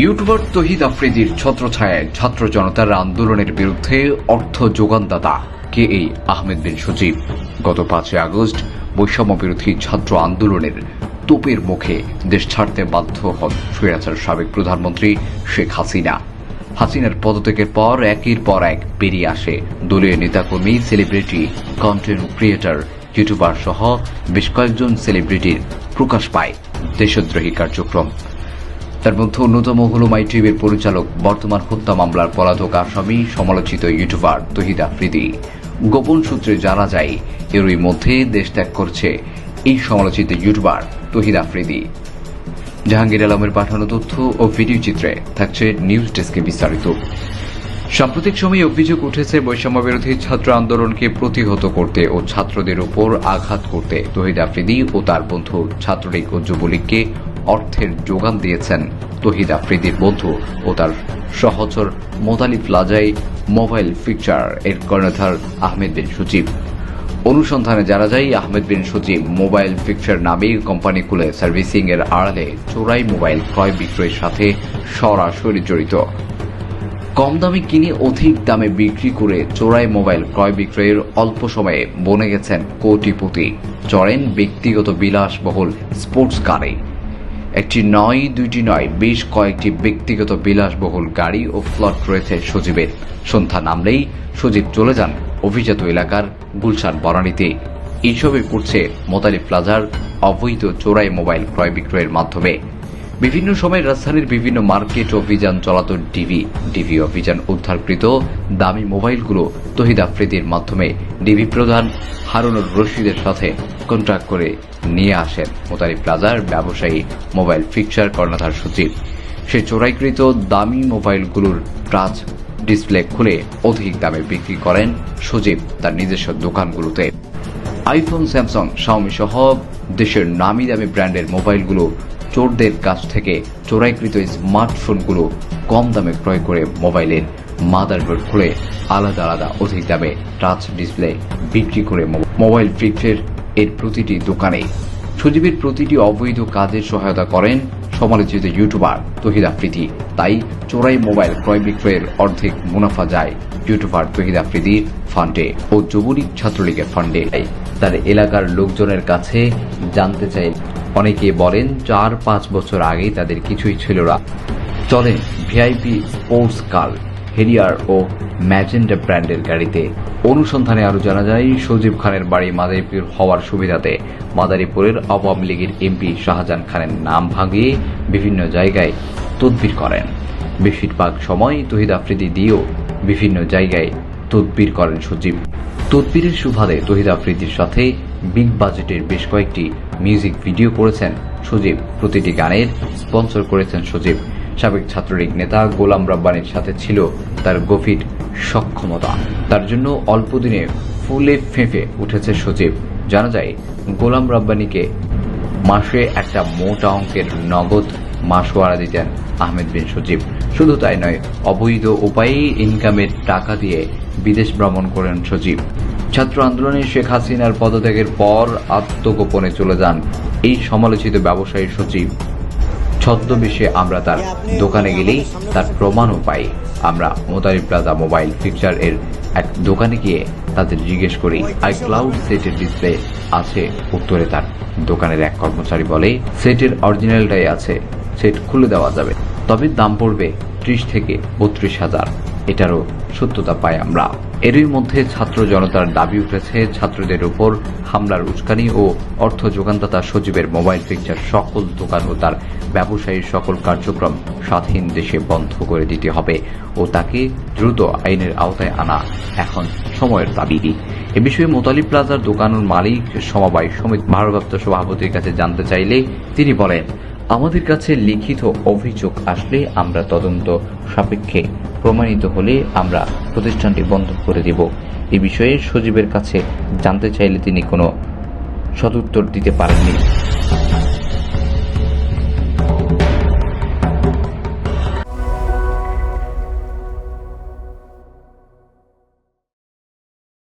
YouTuber তহিদ আফ্রিদির ছত্রছায়ায় ছাত্র জনতার আন্দোলনের বিরুদ্ধে অর্থ যোগানদাতা কে এই আহমেদ বিন সজীব। গত পাঁচই আগস্ট বৈষম্য বিরোধী ছাত্র আন্দোলনের তোপের মুখে দেশ ছাড়তে বাধ্য হন স্বৈরাচার সাবেক প্রধানমন্ত্রী শেখ হাসিনা। হাসিনার পদত্যাগের পর একের পর এক বেরিয়ে আসে দলীয় নেতাকর্মী সেলিব্রিটি কন্টেন্ট ক্রিয়েটর ইউটিউবার সহ বেশ কয়েকজন সেলিব্রিটির প্রকাশ পায় দেশদ্রোহী কার্যক্রম। তার মধ্যে অন্যতম হল মাই টিভির পরিচালক, বর্তমান হত্যা মামলার পলাতক আসামি, সমালোচিত ইউটিউবার তহিদ আফ্রিদি। গোপন সূত্রে জানা যায়, এরই মধ্যে দেশ ত্যাগ করছে এই সমালোচিত ইউটিউবার তহিদ আফ্রিদি। জাহাঙ্গীর আলমের পাঠানো তথ্য ও ভিডিও চিত্রে থাকছে নিউজ ডেস্কে বিস্তারিত। সাম্প্রতিক সময়ে অভিযোগ উঠেছে, বৈষম্য বিরোধী ছাত্র আন্দোলনকে প্রতিহত করতে ও ছাত্রদের উপর আঘাত করতে তহিদ আফ্রিদি ও তার বন্ধু ছাত্রলীগ ও যুবলীগকে অর্থের যোগান দিয়েছেন তহিদ আফ্রিদির বন্ধু ও তার সহচর মোতালিফ লাজাই মোবাইল ফিকচার এর কর্ণধার আহমেদ বিন সচিব। অনুসন্ধানে জানা যায়, আহমেদ বিন সচিব মোবাইল ফিকচার নামে কোম্পানি খুলে সার্ভিসিং এর আড়ালে চোরাই মোবাইল ক্রয় বিক্রয়ের সাথে সরাসরি জড়িত। কম দামে কিনে অধিক দামে বিক্রি করে চোরাই মোবাইল ক্রয় বিক্রয়ের অল্প সময়ে বনে গেছেন কোটিপতি। চড়েন ব্যক্তিগত বিলাসবহুল স্পোর্টস কারে। একটি নয়, দুইটি নয়, বেশ কয়েকটি ব্যক্তিগত বিলাসবহুল গাড়ি ও ফ্লট রয়েছে সজীবের। সন্ধ্যা নামলেই সজীব চলে যান অভিজাত এলাকার গুলশান বনানীতে। এইসবই করছে মোতালি প্লাজার অবৈধ চোরাই মোবাইল ক্রয় বিক্রয়ের মাধ্যমে। বিভিন্ন সময় রাজধানীর বিভিন্ন মার্কেট অভিযান চলাত ডিবি ডিবি অভিযান উদ্ধারকৃত দামি মোবাইলগুলো তহিদ আফ্রিদির মাধ্যমে ডিবি প্রধান হারুনুর রশিদের সাথে কন্ট্রাক্ট করে নিয়ে আসেন মোতারি প্লাজার ব্যবসায়ী মোবাইল ফিকচার কর্ণধার সচিব। সে চোরাইকৃত দামি মোবাইলগুলোর টাচ ডিসপ্লে খুলে অধিক দামে বিক্রি করেন সজীব তার নিজস্ব দোকানগুলোতে। আইফোন স্যামসাং শাওমি সহ দেশের নামি দামি ব্র্যান্ডের মোবাইলগুলো চোরদের কাছ থেকে চোরাইকৃত স্মার্টফোনগুলো কম দামে ক্রয় করে মোবাইলের মাদারবোর্ড খুলে আলাদা আলাদা অধিক দামে টাচ ডিসপ্লে বিক্রি করে মোবাইল ফিক্সের এর প্রতিটি দোকানে। সজীবের প্রতিটি অবৈধ কাজে সহায়তা করেন সমালোচিত ইউটিউবার তহিদ আফ্রিদি তাই চোরাই মোবাইল ক্রয় বিক্রয়ের অর্ধেক মুনাফা যায় ইউটিউবার তহিদ আফ্রিদির ফান্ডে ও যুবলীগ ছাত্রলীগের ফান্ডে। তার এলাকার লোকজনের কাছে জানতে চাই অনেকে বলেন চার পাঁচ বছর আগে তাদের কিছুই ছিল না। চলেন ভিআইপি স্পোর্টস কার হেরিয়ার ও ম্যাজেন্ডা ব্র্যান্ডের গাড়িতে। অনুসন্ধানে আরও জানা যায়, সজীব খানের বাড়ি মাদারীপুর হওয়ার সুবিধাতে মাদারীপুরের আওয়ামী লীগের এমপি শাহজাহান খানের নাম ভাঙিয়ে বিভিন্ন জায়গায় তদবির করেন। বেশিরভাগ সময় তহিদ আফ্রিদি দিয়েও বিভিন্ন জায়গায় তদবির করেন সজীব। তদবিরের সুবাদে তহিদ আফ্রিদির সাথে বিগ বাজেটের বেশ কয়েকটি মিউজিক ভিডিও করেছেন সজীব। প্রতিটি গানের স্পন্সর করেছেন সজীব। সাবেক ছাত্রলীগ নেতা গোলাম রাব্বানির সাথে ছিল তার গভীর সক্ষমতা। তার জন্য অল্প দিনে ফুলে ফেঁপে উঠেছে সজীব। জানা যায়, গোলাম রাব্বানিকে মাসে একটা মোটা অঙ্কের নগদ মাসোয়ারা দিতেন আহমেদ বিন সজীব। শুধু তাই নয়, অবৈধ উপায়ে ইনকামের টাকা দিয়ে বিদেশ ভ্রমণ করেন সজীব। ছাত্র আন্দোলনে শেখ হাসিনার পদত্যাগের পর আত্মগোপনে চলে যান এই সমালোচিত ব্যবসায়ী সচিব ছদ্মবেশে আমরা তার দোকানে গেলেই তার প্রমাণও পাই। আমরা মোতারি প্লাজা মোবাইল ফিকচার এর এক দোকানে গিয়ে তাদের জিজ্ঞেস করি, আই ক্লাউড সেটের ডিসপ্লে আছে? উত্তরে তার দোকানের এক কর্মচারী বলে, সেটের অরিজিনালটাই আছে। সেট খুলে দেওয়া যাবে। তবে দাম পড়বে ত্রিশ থেকে বত্রিশ হাজার। এটারও সত্যতা পাই আমরা। এরই মধ্যে ছাত্র জনতার দাবি উঠেছে, ছাত্রদের উপর হামলার উস্কানি ও অর্থ যোগানদাতা সজীবের মোবাইল পিকচার সকল দোকান ও তার ব্যবসায়ীর সকল কার্যক্রম স্বাধীন দেশে বন্ধ করে দিতে হবে ও তাকে দ্রুত আইনের আওতায় আনা এখন সময়ের দাবি। এ বিষয়ে মোতালিব প্লাজার দোকানের মালিক সমবায় সমিতি ভারপ্রাপ্ত সভাপতির কাছে জানতে চাইলে তিনি বলেন আমাদের কাছে লিখিত অভিযোগ আসলে আমরা তদন্ত সাপেক্ষে প্রমাণিত হলে আমরা প্রতিষ্ঠানটি বন্ধ করে দেব। এ বিষয়ে সজীবের কাছে জানতে চাইলে তিনি কোনো সদুত্তর দিতে পারেননি।